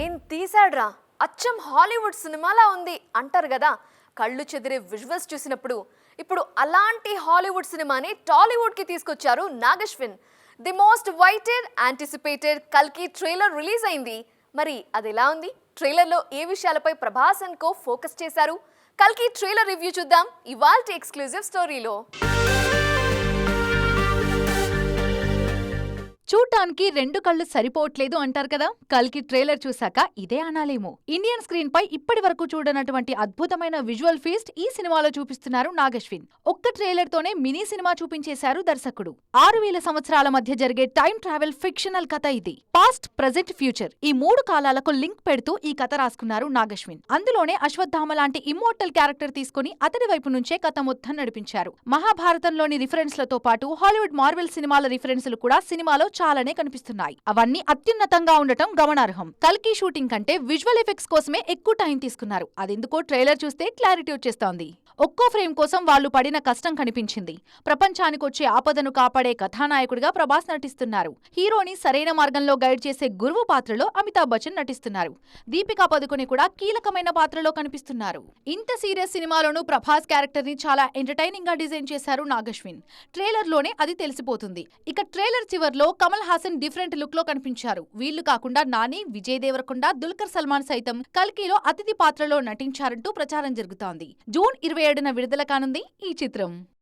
ఏం తీసాడ్రా అచ్చం హాలీవుడ్ సినిమాలా ఉంది అంటారు కదా కళ్ళు చెదిరే విజువల్స్ చూసినప్పుడు. ఇప్పుడు అలాంటి హాలీవుడ్ సినిమాని టాలీవుడ్కి తీసుకొచ్చారు Nag Ashwin. The most waited anticipated కల్కి ట్రైలర్ రిలీజ్ అయింది. మరి అది ఎలా ఉంది? ట్రైలర్లో ఏ విషయాలపై ప్రభాస్ అండ్ కో ఫోకస్ చేశారు? కల్కి ట్రైలర్ రివ్యూ చూద్దాం ఇవాల్టి ఎక్స్క్లూజివ్ స్టోరీలో. చూడ్డానికి రెండు కళ్ళు సరిపోవట్లేదు అంటారు కదా. కల్కి ట్రైలర్ చూశాక ఇదే అనాలేమో. ఇండియన్ స్క్రీన్ పై ఇప్పటి వరకు చూడనటువంటి అద్భుతమైన విజువల్ ఫీస్ట్ ఈ సినిమాలో చూపిస్తున్నారు నాగశ్విన్. ఒక్క ట్రైలర్ తోనే మినీ సినిమా చూపించేశారు దర్శకుడు. ఆరు వేల సంవత్సరాల మధ్య జరిగే టైం ట్రావెల్ ఫిక్షనల్ కథ ఇది. పాస్ట్ ప్రజెంట్ ఫ్యూచర్ ఈ మూడు కాలాలకు లింక్ పెడుతూ ఈ కథ రాసుకున్నారు నాగశ్విన్. అందులోనే అశ్వత్థామ లాంటి ఇమ్మోర్టల్ క్యారెక్టర్ తీసుకుని అతడి వైపు నుంచే కథ మొత్తం నడిపించారు. మహాభారతంలోని రిఫరెన్స్లతో పాటు హాలీవుడ్ మార్వెల్ సినిమాల రిఫరెన్స్లు కూడా సినిమాలో చాలానే కనిపిస్తున్నాయి. అవన్నీ అత్యున్నతంగా ఉండటం గమనార్హం. కల్కి షూటింగ్ కంటే విజువల్ ఎఫెక్ట్స్ కోసమే ఎక్కువ టైం తీసుకున్నారు. అదెందుకో ట్రైలర్ చూస్తే క్లారిటీ వచ్చేస్తోంది. ఒక్కో ఫ్రేమ్ కోసం వాళ్ళు పడిన కష్టం కనిపించింది. ప్రపంచానికి వచ్చే ఆపదను కాపాడే కథానాయకుడిగా ప్రభాస్ నటిస్తున్నారు. హీరోని సరైన మార్గంలో గైడ్ చేసే గురువు పాత్రలో అమితాబ్ బచ్చన్ నటిస్తున్నారు. దీపికా పదుకొని కూడా కీలకమైన పాత్రలో కనిపిస్తున్నారు. ఇంత సీరియస్ సినిమాలోనూ ప్రభాస్ క్యారెక్టర్ని చాలా ఎంటర్టైనింగ్గా డిజైన్ చేశారు నాగశ్విన్. ట్రైలర్లోనే అది తెలిసిపోతుంది. ఇక ట్రైలర్ చివర్లో కమల్ హాసన్ డిఫరెంట్ లుక్లో కనిపించారు. వీళ్ళు కాకుండా నాని విజయ్ దేవరకొండ దుల్కర్ సల్మాన్ సైతం కల్కిలో అతిథి పాత్రలో నటించారంటూ ప్రచారం జరుగుతోంది. జూన్ ఇరవై ఏడున విడుదల కానుంది ఈ చిత్రం.